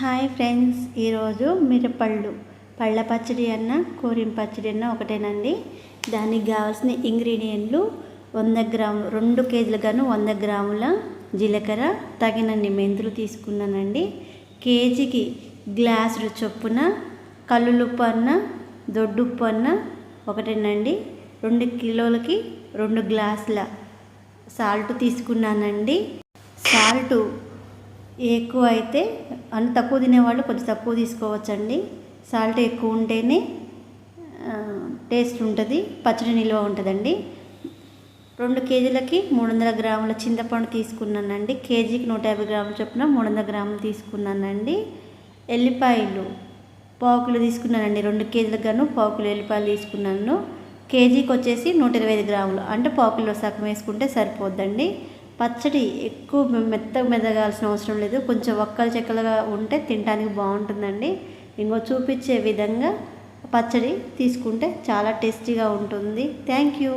Hi friends ఈరోజు మిరపళ్ళు పళ్ళ పచ్చడి అన్న కూరిం పచ్చడి అన్న ఒకటేనండి. దానికి కావాల్సిన ఇంగ్రీడియంట్లు వంద గ్రాములు రెండు కేజీలుగాను వంద గ్రాముల జీలకర్ర తగినన్ని మెంతులు తీసుకున్నానండి. కేజీకి గ్లాసులు చొప్పున కల్లులుప్పు అన్న దొడ్డుప్పు అన్న ఒకటేనండి. రెండు కిలోలకి రెండు గ్లాసుల సాల్ట్ తీసుకున్నానండి. సాల్ట్ ఎక్కువ అయితే అన్న తక్కువ తినేవాళ్ళు కొంచెం తక్కువ తీసుకోవచ్చండి. సాల్ట్ ఎక్కువ ఉంటేనే టేస్ట్ ఉంటుంది పచ్చడి నిల్వ ఉంటుందండి. రెండు కేజీలకి మూడు వందల గ్రాముల చింతపండు తీసుకున్నానండి. కేజీకి నూట యాభై గ్రాముల చొప్పున మూడు వందల గ్రాములు తీసుకున్నానండి. ఎల్లిపాయలు పావుకులు తీసుకున్నానండి. రెండు కేజీలకు గాను పావుకులు ఎల్లిపాయలు తీసుకున్నాను. కేజీకి వచ్చేసి నూట ఇరవై ఐదు గ్రాములు. అంటే పావు సగం వేసుకుంటే సరిపోద్దండి. పచ్చడి ఎక్కువ మెత్తగా మెదగాల్సిన అవసరం లేదు. కొంచెం ఒక్కలు చెక్కలుగా ఉంటే తినడానికి బాగుంటుందండి. ఇంకో చూపించే విధంగా పచ్చడి తీసుకుంటే చాలా టేస్టీగా ఉంటుంది. Thank you.